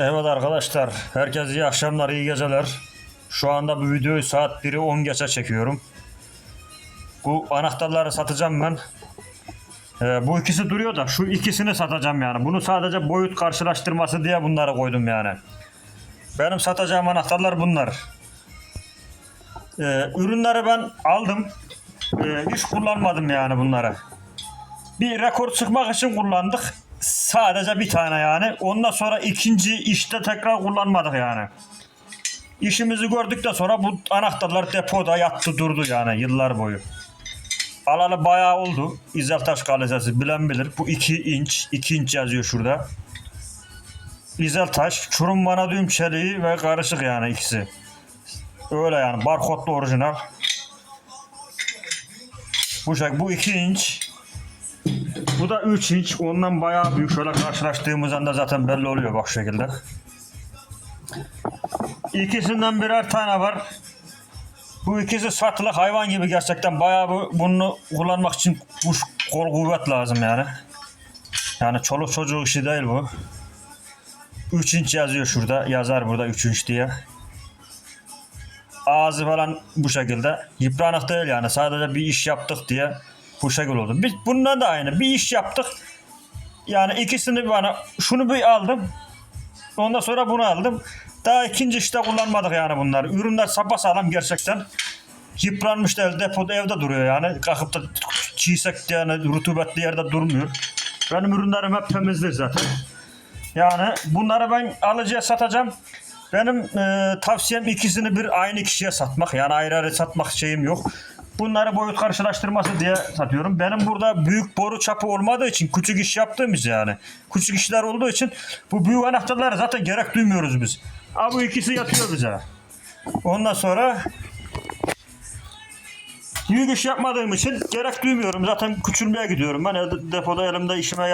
Evet arkadaşlar, herkese iyi akşamlar, iyi geceler. Şu anda bu videoyu saat 1'i 10 geçe çekiyorum. Bu anahtarları satacağım ben. Ee, bu ikisi duruyor da şu ikisini satacağım yani. Bunu sadece boyut karşılaştırması diye bunları koydum yani. Benim satacağım anahtarlar bunlar. Ee, ürünleri ben aldım. Ee, hiç kullanmadım yani bunları. Bir rekor çıkmak için kullandık. Sadece bir tane yani. Ondan sonra ikinci işte tekrar kullanmadık yani. İşimizi gördükten sonra bu anahtarlar depoda yattı durdu yani yıllar boyu. Alalı bayağı oldu. İzeltaş Kalesesi bilen bilir. Bu 2 inç. 2 inç yazıyor şurada. İzeltaş, Çorum Vanadiyum çeliği ve karışık yani ikisi. Öyle yani barkodlu orijinal. Bu şey bu 2 inç. Bu da 3 inç. Ondan bayağı büyük. Şöyle karşılaştığımız anda zaten belli oluyor bak şekilde. İkisinden birer tane var. Bu ikisi satılık hayvan gibi gerçekten bayağı bu, bunu kullanmak için kuş kol kuvvet lazım yani. Yani çoluk çocuğu işi değil bu. 3 inç yazıyor şurada. Yazar burada 3 inç diye. Ağzı falan bu şekilde. Yıpranık değil yani. Sadece bir iş yaptık diye bu şekil oldu. Biz bundan da aynı. Bir iş yaptık. Yani ikisini bana şunu bir aldım. Ondan sonra bunu aldım. Daha ikinci işte kullanmadık yani bunlar. Ürünler sapasağlam gerçekten. Yıpranmış değil depoda evde duruyor yani. Kalkıp da çiğsek yani rutubetli yerde durmuyor. Benim ürünlerim hep temizdir zaten. Yani bunları ben alıcıya satacağım. Benim e, tavsiyem ikisini bir aynı kişiye satmak. Yani ayrı ayrı satmak şeyim yok. Bunları boyut karşılaştırması diye satıyorum. Benim burada büyük boru çapı olmadığı için küçük iş yaptığımız yani. Küçük işler olduğu için bu büyük anahtarları zaten gerek duymuyoruz biz. Ama bu ikisi yatıyor bize. Ondan sonra Büyük iş yapmadığım için gerek duymuyorum. Zaten küçülmeye gidiyorum. Ben depoda elimde işime e,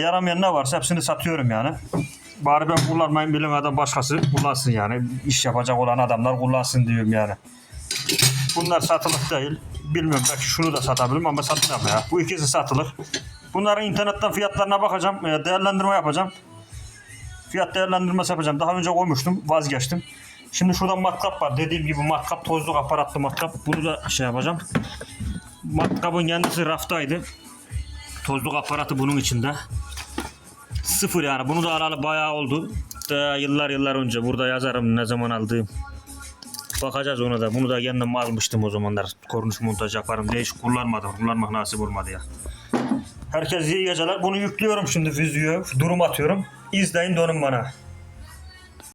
yaramayan ne varsa hepsini satıyorum yani. Bari ben kullanmayın bilim adam başkası kullansın yani. İş yapacak olan adamlar kullansın diyorum yani. Bunlar satılık değil. Bilmiyorum belki şunu da satabilirim ama satmam ya. Bu ikisi satılık. Bunların internetten fiyatlarına bakacağım. e, Değerlendirme yapacağım. Fiyat değerlendirmesi yapacağım. Daha önce koymuştum. Vazgeçtim. Şimdi şurada matkap var. Dediğim gibi matkap tozluk aparatlı matkap. Bunu da şey yapacağım. Matkabın kendisi raftaydı. Tozluk aparatı bunun içinde. Sıfır yani. Bunu da alalı bayağı oldu. Daha yıllar yıllar önce. Burada yazarım ne zaman aldığım. Bakacağız ona da. Bunu da kendim almıştım o zamanlar. Kornuş montaj yaparım diye hiç kullanmadım. Kullanmak nasip olmadı ya. Herkes iyi geceler. Bunu yüklüyorum şimdi videoya. Durum atıyorum. İzleyin dönün bana.